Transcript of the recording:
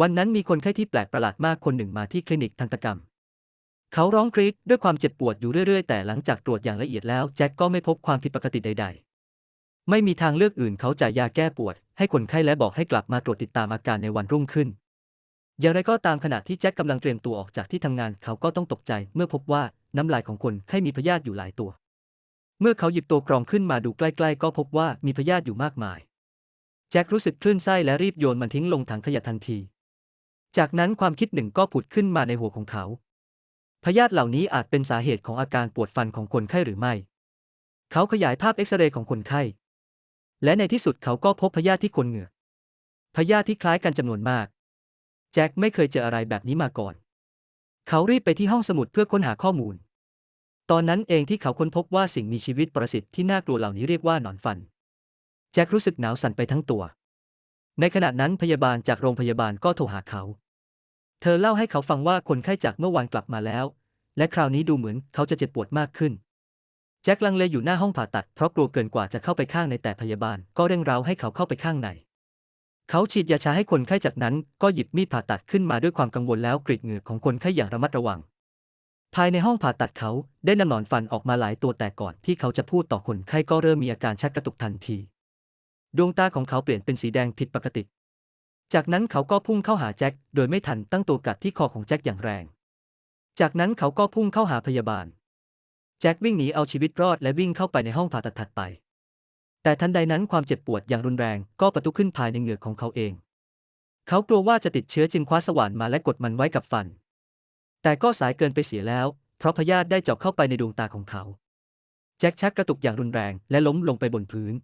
วันนั้นมีคนไข้ที่แปลกประหลาดมากคนหนึ่งมาที่คลินิกทันตกรรม เขาร้องกรีดด้วยความเจ็บปวดอยู่เรื่อยๆ แต่หลังจากตรวจอย่างละเอียดแล้วแจ็คก็ไม่พบความผิดปกติใด ๆ ไม่มีทางเลือกอื่นเขาจ่ายยาแก้ปวด ให้คนไข้และบอกให้กลับมาตรวจติดตามอาการในวันรุ่งขึ้น อย่างไรก็ตามขณะที่แจ็คกำลังเตรียมตัวออกจากที่ทำงานเขาก็ต้องตกใจเมื่อพบว่าน้ำลายของคนไข้มีพยาธิอยู่หลายตัว เมื่อเขาหยิบตัวกรองขึ้นมาดูใกล้ๆ ก็พบว่ามีพยาธิอยู่มากมาย แจ็ครู้สึกคลื่นไส้และรีบโยนมันทิ้งลงถังขยะทันที จากนั้นความคิดหนึ่งก็ผุดขึ้นมาในหัวของเขา พยาธิเหล่านี้อาจเป็นสาเหตุของอาการปวดฟันของคนไข้หรือไม่ เขาขยายภาพเอ็กซเรย์ของคนไข้ และในที่สุดเขาก็พบพยาธิที่คนเหงือกพยาธิที่คล้ายกันจำนวนมาก แจ็คไม่เคยเจออะไรแบบนี้มาก่อน เขารีบไปที่ห้องสมุดเพื่อค้นหาข้อมูล ตอนนั้นเองที่เขาค้นพบว่าสิ่งมีชีวิตประสิทธิ์ที่น่ากลัวเหล่านี้เรียกว่าหนอนฟัน แจ็ครู้สึกหนาวสั่นไปทั้งตัว ในขณะนั้นพยาบาลจากโรงพยาบาลก็โทรหาเขา เธอเล่าให้เขาฟังว่าคนไข้จากเมื่อวานกลับมาแล้ว และคราวนี้ดูเหมือนเขาจะเจ็บปวดมากขึ้น แจ็คลังเลอยู่หน้าห้องผ่าตัดเพราะกลัวเกินกว่าจะเข้าไปข้างในแต่พยาบาลก็เร่งเร้าให้เขาเข้าไปข้างใน เขาฉีดยาชาให้คนไข้จากนั้นก็หยิบมีดผ่าตัดขึ้นมาด้วยความกังวลแล้วกรีดเหงือกของคนไข้อย่างระมัดระวัง ภายในห้องผ่าตัดเขาได้นำหนอนฟันออกมาหลายตัวแต่ก่อนที่เขาจะพูดต่อคนไข้ก็เริ่มมีอาการชักกระตุกทันที ดวงตาของเขาเปลี่ยนเป็นสีแดงผิดปกติ จากนั้นเขาก็พุ่งเข้าหาแจ็คโดยไม่ทันตั้งตัวกัดที่คอของแจ็คอย่างแรง จากนั้นเขาก็พุ่งเข้าหาพยาบาล แจ็ควิ่งหนีเอาชีวิตรอดและวิ่งเข้าไปในห้องผ่าตัดถัดไป แต่ทันใดนั้นความเจ็บปวดอย่างรุนแรงก็ประทุขึ้นภายในเหงือกของเขาเอง เขากลัวว่าจะติดเชื้อจึงคว้าสว่านมาและกดมันไว้กับฟัน แต่ก็สายเกินไปเสียแล้ว เพราะพยาธิได้เจาะเข้าไปในดวงตาของเขา แจ็คชักกระตุกอย่างรุนแรงและล้มลงไปบนพื้น